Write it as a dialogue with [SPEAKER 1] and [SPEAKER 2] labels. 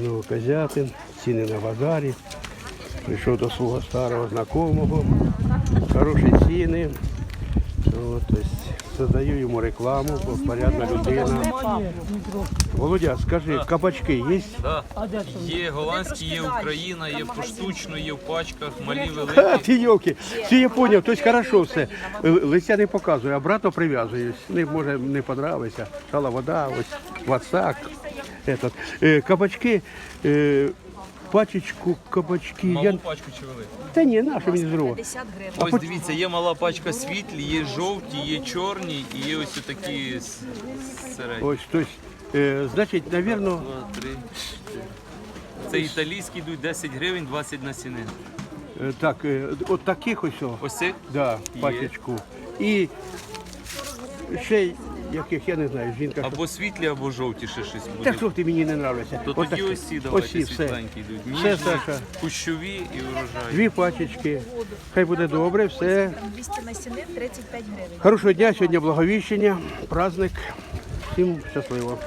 [SPEAKER 1] Знову Козятин, ціни на базарі. Прийшов до свого старого знайомого. Хороші ціни. От, задаю йому рекламу, бо порядна людина. Володя, скажи, кабачки є?
[SPEAKER 2] Да. Є голландські, є Україна, є поштучно, є в пачках, малі
[SPEAKER 1] Ха,
[SPEAKER 2] великі.
[SPEAKER 1] ти йолки, все я поняв, тобто хорошо все. Лиця не показую, обратно прив'язуюсь. Не може не подобається. Шала вода, ось ватсак. Этот. Е, Кабачки, е, пачечку кабачки. Я...
[SPEAKER 2] Малу пачку чи велику?
[SPEAKER 1] Та ні, наша мені зрова.
[SPEAKER 3] 50 гривень.
[SPEAKER 2] Ось дивіться, є мала пачка світлі, є жовті, є чорні і є ось такі середні.
[SPEAKER 1] Ось, тобто, е, значить, навірно,
[SPEAKER 2] Два, три, чотири. Це італійські йдуть 10 гривень, 20 на сіни.
[SPEAKER 1] е, так, е, от таких ось, о,
[SPEAKER 2] Ось цих?
[SPEAKER 1] да, пачечку. І ще й яких, я не знаю, жінка.
[SPEAKER 2] Або світлі, або жовті ще щось буде.
[SPEAKER 1] Так що ти мені не нравиться.
[SPEAKER 2] То
[SPEAKER 1] От
[SPEAKER 2] тоді осі давайте
[SPEAKER 1] все.
[SPEAKER 2] світленькі йдуть.
[SPEAKER 1] Все,
[SPEAKER 2] Ніжні,
[SPEAKER 1] Саша.
[SPEAKER 2] кущові і урожай.
[SPEAKER 1] Дві пачечки. Хай буде добре, все.
[SPEAKER 3] 200 на сіни 35 гривень.
[SPEAKER 1] Хорошого дня, сьогодні благовіщення, праздник. Всім щасливо.